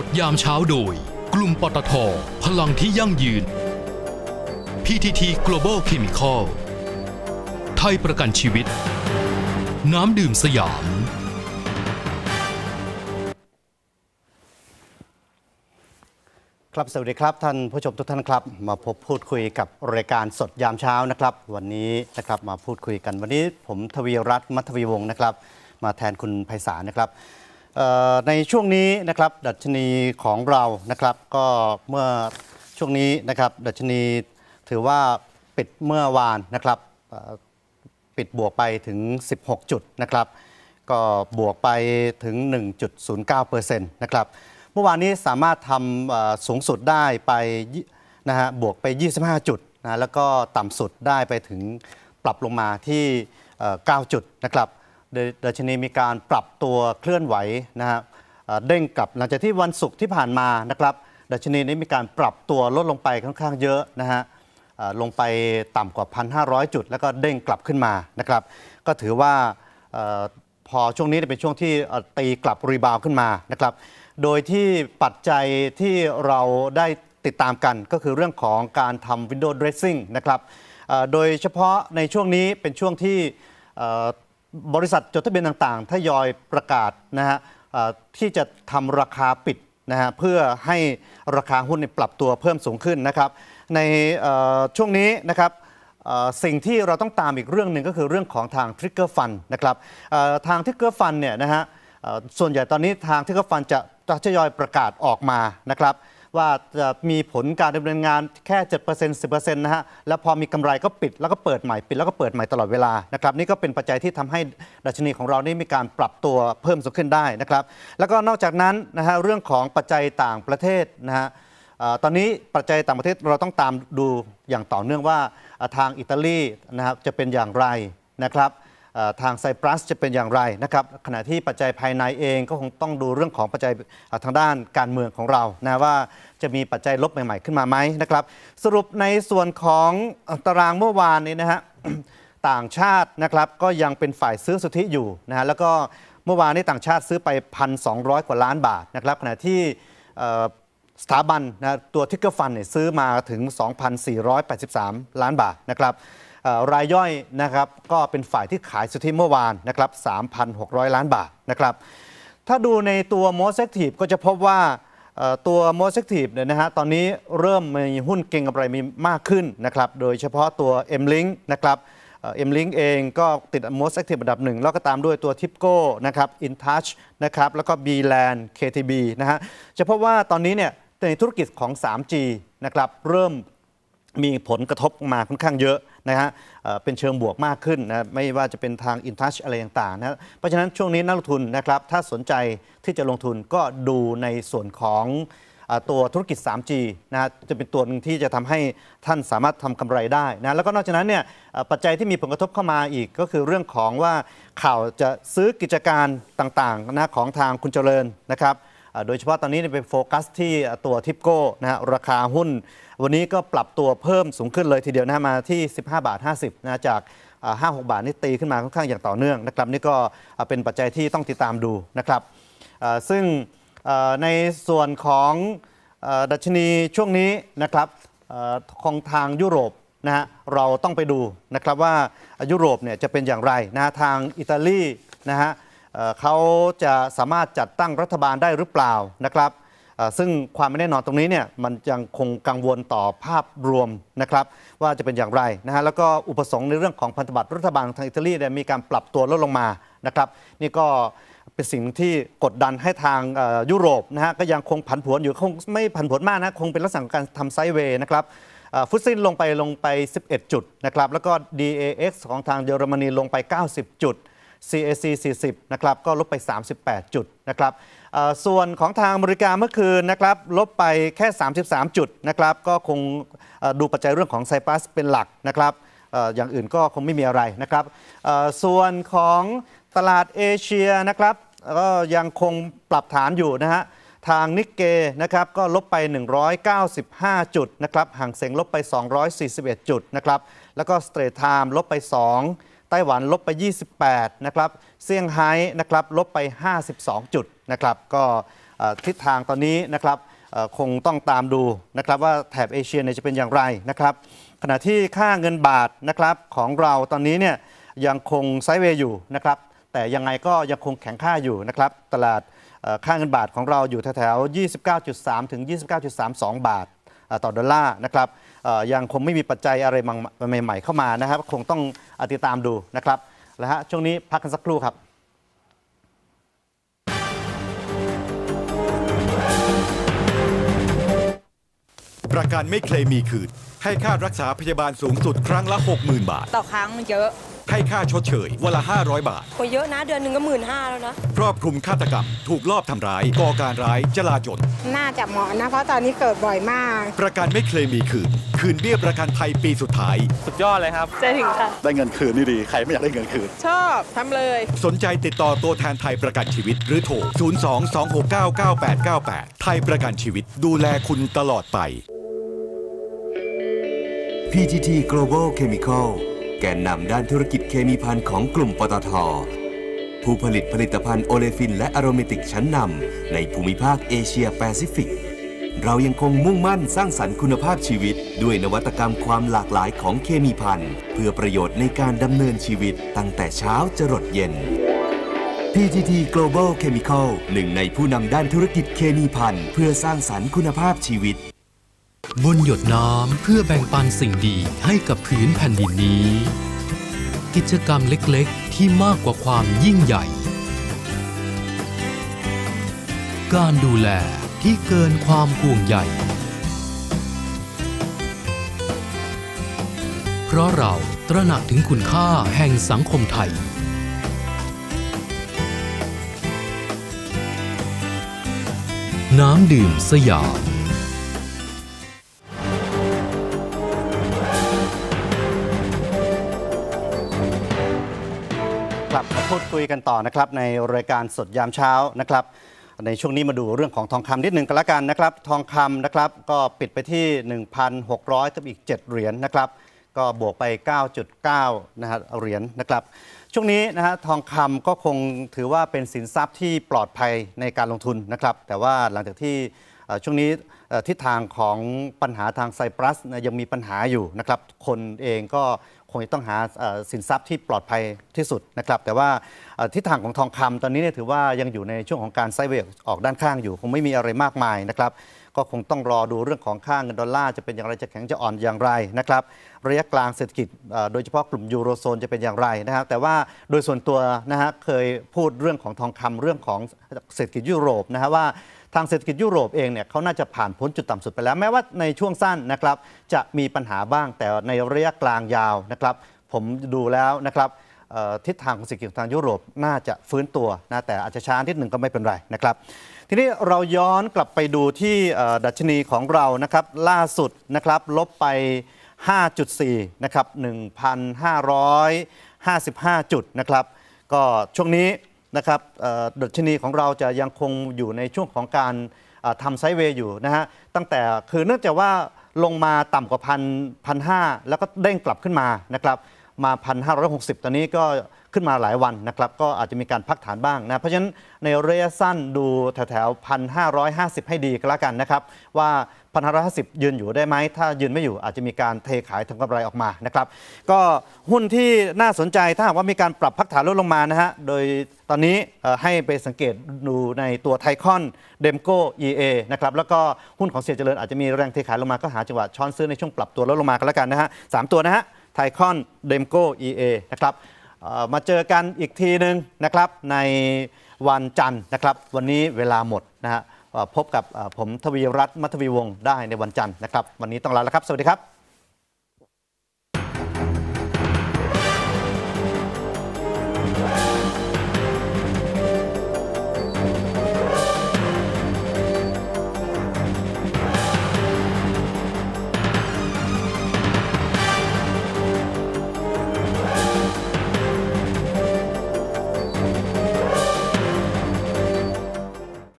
สดยามเช้าโดย กลุ่มปตท พลังที่ยั่งยืน PTT Global Chemical ไทยประกันชีวิต น้ำดื่มสยาม ครับสวัสดีครับท่านผู้ชมทุกท่านครับ มาพบพูดคุยกับรายการสดยามเช้านะครับ วันนี้นะครับมาพูดคุยกันวันนี้ผมทวีรัตน์มัทวีวงศ์นะครับ มาแทนคุณไพศาลนะครับ ในช่วงนี้นะครับดัชนีของเรานะครับก็เมื่อช่วงนี้นะครับดัชนีถือว่าปิดเมื่อวานนะครับปิดบวกไปถึง 16 จุดนะครับก็บวกไปถึง 1.09%นะครับเมื่อวานนี้สามารถทำสูงสุดได้ไปนะฮะบวกไป 25 จุดนะแล้วก็ต่ำสุดได้ไปถึงปรับลงมาที่ 9 จุดนะครับ ดัชนีมีการปรับตัวเคลื่อนไหวนะฮะเด้งกลับหลังจากที่วันศุกร์ที่ผ่านมานะครับดัชนีนี้มีการปรับตัวลดลงไปค่อนข้างเยอะนะฮะลงไปต่ำกว่า 1,500 จุด แล้วก็เด้งกลับขึ้นมานะครับ ก็ถือว่าออพอช่วงนี้เป็นช่วงที่ตีกลับรีบาวด์ขึ้นมานะครับ โดยที่ปัจจัยที่เราได้ติดตามกันก็คือเรื่องของการทำ Windows Dressing นะครับ โดยเฉพาะในช่วงนี้เป็นช่วงที่ บริษัทจดทะเบียนต่างๆทยอยประกาศนะฮะที่จะทำราคาปิดนะฮะเพื่อให้ราคาหุ้นเนี่ยปรับตัวเพิ่มสูงขึ้นนะครับ ในช่วงนี้นะครับสิ่งที่เราต้องตามอีกเรื่องหนึ่งก็คือเรื่องของทาง Trigger Fund นะครับทาง Trigger Fund เนี่ยนะฮะส่วนใหญ่ตอนนี้ทาง Trigger Fund จะจะทยอยประกาศออกมานะครับ ว่าจะมีผลการดำเนินงานแค่ 7% 10%นะฮะ แล้วพอมีกำไรก็ปิดแล้วก็เปิดใหม่ปิดแล้วก็เปิดใหม่ตลอดเวลานะครับนี่ก็เป็นปัจจัยที่ทำให้ดัชนีของเรานี่มีการปรับตัวเพิ่มสูงขึ้นได้นะครับ แล้วก็นอกจากนั้นนะฮะเรื่องของปัจจัยต่างประเทศนะฮะตอนนี้ปัจจัยต่างประเทศเราต้องตามดูอย่างต่อเนื่องว่าทางอิตาลีนะครับจะเป็นอย่างไรนะครับ ทางไซปรัสจะเป็นอย่างไรนะครับขณะที่ปัจจัยภายในเองก็คงต้องดูเรื่องของปัจจัยทางด้านการเมืองของเรานะว่าจะมีปัจจัยลบใหม่ๆขึ้นมาไหมนะครับสรุปในส่วนของตารางเมื่อวานนี้นะฮะต่างชาตินะครับก็ยังเป็นฝ่ายซื้อสุทธิอยู่นะฮะแล้วก็เมื่อวานนี้ต่างชาติซื้อไป 1,200 กว่าล้านบาทนะครับขณะที่สถาบันนะตัวทิกเกอร์ฟันเนี่ยซื้อมาถึง 2,483 ล้านบาทนะครับ รายย่อยนะครับก็เป็นฝ่ายที่ขายสุทธิเมื่อวานนะครับ 3,600 ล้านบาทนะครับ ถ้าดูในตัว most active ก็จะพบว่าตัว most active เนี่ยนะฮะตอนนี้เริ่มมีหุ้นเก็งกำไรมีมากขึ้นนะครับ โดยเฉพาะตัว M-Link นะครับเอ็มลิงเองก็ติด most active อันดับหนึ่งแล้วก็ตามด้วยตัว Tipco นะครับ InTouch นะครับแล้วก็ B-Land KTB นะฮะจะพบว่าตอนนี้เนี่ยในธุรกิจของ 3G นะครับเริ่มมีผลกระทบมาค่อนข้างเยอะ นะฮะเป็นเชิงบวกมากขึ้นนะไม่ว่าจะเป็นทาง InTouch อะไรต่างๆนะเพราะฉะนั้นช่วงนี้นักลงทุนนะครับถ้าสนใจที่จะลงทุนก็ดูในส่วนของตัวธุรกิจ 3G นะฮะจะเป็นตัวนึงที่จะทำให้ท่านสามารถทำกำไรได้นะแล้วก็นอกจากนั้นเนี่ยปัจจัยที่มีผลกระทบเข้ามาอีกก็คือเรื่องของว่าข่าวจะซื้อกิจการต่างๆนะของทางคุณเจริญนะครับ โดยเฉพาะตอนนี้เป็นโฟกัสที่ตัวทิปโก้นะฮะราคาหุ้น วันนี้ก็ปรับตัวเพิ่มสูงขึ้นเลยทีเดียวนะมาที่ 15 บาท 50นะจากอ่า5-6บาทนี่ตีขึ้นมาค่อนข้างอย่างต่อเนื่องนะครับนี่ก็เป็นปัจจัยที่ต้องติดตามดูนะครับซึ่งในส่วนของดัชนีช่วงนี้นะครับของทางยุโรปนะฮะเราต้องไปดูนะครับว่ายุโรปเนี่ยจะเป็นอย่างไรนะทางอิตาลีนะฮะ เขาจะสามารถจัดตั้งรัฐบาลได้หรือเปล่านะครับซึ่งความไม่แน่นอนตรงนี้เนี่ยมันยังคงกังวลต่อภาพรวมนะครับว่าจะเป็นอย่างไรนะฮะแล้วก็อุปสงค์ในเรื่องของพันธบัตรรัฐบาลทางอิตาลีเนี่ยมีการปรับตัวลดลงมานะครับนี่ก็เป็นสิ่งที่กดดันให้ทางยุโรปนะฮะก็ยังคงผันผวนอยู่คงไม่ผันผวนมากนะคงเป็นลักษณะการทำไซด์เวย์นะครับฟุตซินลงไปลงไป 11 จุดนะครับแล้วก็ DAX ของทางเยอรมนีลงไป 90 จุด CAC 40 นะครับ ก็ลบไป 38 จุดนะครับส่วนของทางอเมริกาเมื่อคืนนะครับ ลบไปแค่ 33 จุดนะครับ ก็คงดูปัจจัยเรื่องของไซปรัสเป็นหลักนะครับอย่างอื่นก็คงไม่มีอะไรนะครับส่วนของตลาดเอเชียนะครับก็ยังคงปรับฐานอยู่นะฮะทางนิกเกนะครับก็ลบไป 195 จุดนะครับห่างเสงลบไป 241 จุดนะครับแล้วก็สเตรทไทม์ลบไป 2 ต้หวันลบไป 28 นะครับ เซี่ยงไฮ้นะครับ ลบไป 52 จุดนะครับ ก็ทิศทางตอนนี้นะครับคงต้องตามดูนะครับว่าแถบเอเชียเนี่ยจะเป็นอย่างไรนะครับขณะที่ค่าเงินบาทนะครับของเราตอนนี้เนี่ยยังคงไซด์เวย์อยู่นะครับแต่ยังไงก็ยังคงแข็งค่าอยู่นะครับตลาดค่าเงินบาทของเราอยู่แถวๆ29.3 ถึง 29.32 บาท ต่อดอลลาร์นะครับเอ่อยังคงไม่มีปัจจัยอะไรใหม่ๆเข้ามานะครับ คงต้องติดตามดูนะครับแล้วฮะช่วงนี้พักกันสักครู่ครับประกันไม่เคลมมีคืนให้ค่ารักษาพยาบาลสูงสุดครั้งละ 60,000 บาท ต่อครั้งเยอะ ให้ค่าชดเชยวันละ 500 บาทก็เยอะนะ เดือนหนึ่งก็หมื่นห้าแล้วนะ ครอบคลุมฆาตกรรม ถูกลอบทำร้าย ก่อการร้ายจลาจลน่าจะเหมาะนะ เพราะตอนนี้เกิดบ่อยมาก ประกันไม่เคลมมีคืน คืนเบี้ยประกันภัยปีสุดท้าย สุดยอดเลยครับจะถึงค่ะ ได้เงินคืนนี่ดี ใครไม่อยากได้เงินคืน ชอบทำเลย สนใจติดต่อตัวแทนไทยประกันชีวิต หรือโทร 02-269-9898 ไทยประกันชีวิต ดูแลคุณตลอดไป PTT Global Chemical แกนนำด้านธุรกิจเคมีภัณฑ์ของกลุ่มปตท ผู้ผลิตผลิตภัณฑ์โอเลฟินและอโรเมติกชั้นนำในภูมิภาคเอเชียแปซิฟิก เรายังคงมุ่งมั่นสร้างสรรค์คุณภาพชีวิต ด้วยนวัตกรรมความหลากหลายของเคมีภัณฑ์ เพื่อประโยชน์ในการดำเนินชีวิตตั้งแต่เช้าจรดเย็น PTT Global Chemical หนึ่งในผู้นำด้านธุรกิจเคมีภัณฑ์เพื่อสร้างสรรค์คุณภาพชีวิต บนหยดน้ำเพื่อแบ่งปันสิ่งดีให้กับผืนแผ่นดินนี้ กิจกรรมเล็กๆ ที่มากกว่าความยิ่งใหญ่ การดูแลที่เกินความห่วงใยเพราะเราตระหนักถึงคุณค่าแห่งสังคมไทย น้ำดื่มสยาม คุยกันต่อนะครับในรายการสดยามเช้านะครับในช่วงนี้มาดูเรื่องของทองคำนิดหนึ่งกันละกันนะครับ ทองคำนะครับก็ปิดไปที่ 1,600กับอีก 7 เหรียญนะครับ ก็บวกไป 9.9นะฮะเหรียญนะครับ ช่วงนี้นะฮะทองคำก็คงถือว่าเป็นสินทรัพย์ที่ปลอดภัยในการลงทุนนะครับ แต่ว่าหลังจากที่ช่วงนี้ ทิศทางของปัญหาทางไซปรัสยังมีปัญหาอยู่นะครับ คนเองก็คงจะต้องหาสินทรัพย์ที่ปลอดภัยที่สุดนะครับ แต่ว่าทิศทางของทองคำตอนนี้เนี่ยถือว่ายังอยู่ในช่วงของการไซเวย์ออกด้านข้างอยู่ คงไม่มีอะไรมากมายนะครับ ก็คงต้องรอดูเรื่องของค่าเงินดอลลาร์จะเป็นอย่างไรจะแข็งจะอ่อนอย่างไรนะครับ ระยะกลางเศรษฐกิจโดยเฉพาะกลุ่มยูโรโซนจะเป็นอย่างไรนะครับแต่ว่าโดยส่วนตัวนะฮะเคยพูดเรื่องของทองคำเรื่องของเศรษฐกิจยุโรปนะฮะว่า ทางเศรษฐกิจยุโรปเองเนี่ยเขาน่าจะผ่านพ้นจุดต่ำสุดไปแล้ว แม้ว่าในช่วงสั้นนะครับจะมีปัญหาบ้างแต่ในระยะกลางยาวนะครับผมดูแล้วนะครับทิศทางของเศรษฐกิจทางยุโรปน่าจะฟื้นตัวนะแต่อาจจะช้านิดหนึ่งก็ไม่เป็นไรนะครับ ทีนี้เราย้อนกลับไปดูที่ดัชนีของเรานะครับล่าสุดนะครับลบไป 5.4 นะครับ 1,555 จุดนะครับ ก็ช่วงนี้ นะครับดัชนีของเราจะยังคงอยู่ในช่วงของการทำไซด์เวย์อยู่นะฮะตั้งแต่คือเนื่องจากว่าลงมาต่ำกว่าพันพันห้าแล้วก็เด้งกลับขึ้นมานะครับ มา 1,560 ตอนนี้ก็ขึ้นมาหลายวันนะครับ ก็อาจจะมีการพักฐานบ้างนะ เพราะฉะนั้นในระยะสั้นดูแถวๆ 1,550 ให้ดีก็แล้วกันนะครับ ว่า 1,550 ยืนอยู่ได้ไหม ถ้ายืนไม่อยู่อาจจะมีการเทขายทำกำไรออกมานะครับ ก็หุ้นที่น่าสนใจถ้าหากว่ามีการปรับพักฐานลดลงมานะฮะ โดยตอนนี้ให้ไปสังเกตดูในตัวไทคอนเดมโก EA นะครับ แล้วก็หุ้นของเสียเจริญอาจจะมีแรงเทขายลงมาก็หาจังหวะช้อนซื้อในช่วงปรับตัวลดลงมากันแล้วกันนะฮะสามตัวนะฮะ ไทคอนเดมโก EA นะครับมาเจอกันอีกทีหนึ่งนะครับในวันจันทร์นะครับ วันนี้เวลาหมดนะฮะพบกับผมทวีรัตน์มัทวีวงศ์ได้ในวันจันทร์นะครับ วันนี้ต้องลาแล้วครับ สวัสดีครับ